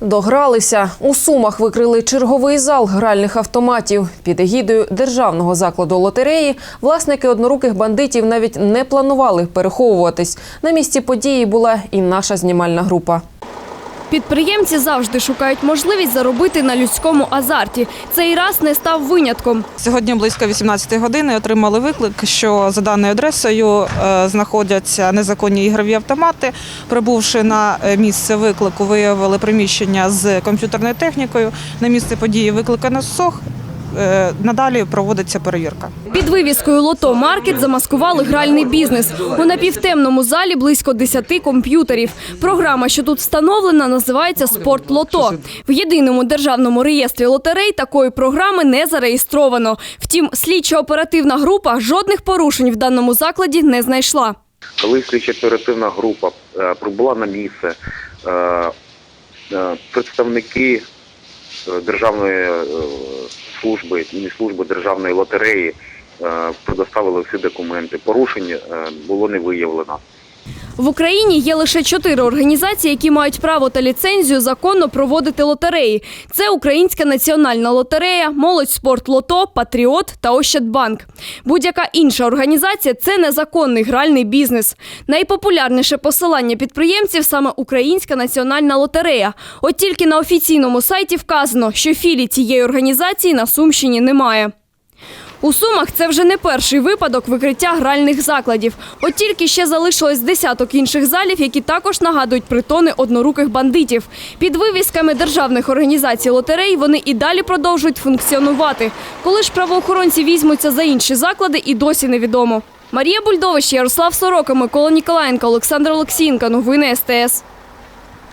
Догралися. У Сумах викрили черговий зал гральних автоматів. Під егідою державного закладу лотереї власники одноруких бандитів навіть не планували переховуватись. На місці події була і наша знімальна група. Підприємці завжди шукають можливість заробити на людському азарті. Цей раз не став винятком. Сьогодні близько 18 години отримали виклик, що за даною адресою е, знаходяться незаконні ігрові автомати. Прибувши на е, місце виклику, виявили приміщення з комп'ютерною технікою. На місце події викликано СОХ. Е, Надалі проводиться перевірка. Під вивіскою «Лото Маркет» замаскували гральний бізнес. У напівтемному залі близько 10 комп'ютерів. Програма, що тут встановлена, називається «Спорт Лото». В єдиному державному реєстрі лотерей такої програми не зареєстровано. Втім, слідчо-оперативна група жодних порушень в даному закладі не знайшла. Коли слідча оперативна група е, прибула на місце, е, представники державної служби, служби державної лотереї е, предоставили всі документи. Порушень е, було не виявлено. В Україні є лише чотири організації, які мають право та ліцензію законно проводити лотереї. Це Українська національна лотерея, Молодь спорт Лото, Патріот та Ощадбанк. Будь-яка інша організація це незаконний гральний бізнес. Найпопулярніше посилання підприємців саме Українська національна лотерея. От тільки на офіційному сайті вказано, що філій цієї організації на Сумщині немає. У Сумах це вже не перший випадок викриття гральних закладів. От тільки ще залишилось десяток інших залів, які також нагадують притони одноруких бандитів. Під вивісками державних організацій лотерей вони і далі продовжують функціонувати. Коли ж правоохоронці візьмуться за інші заклади, і досі невідомо. Марія Бульдович, Ярослав Сорока, Микола Ніколаєнко, Олександр Олексієнко. Новини СТС.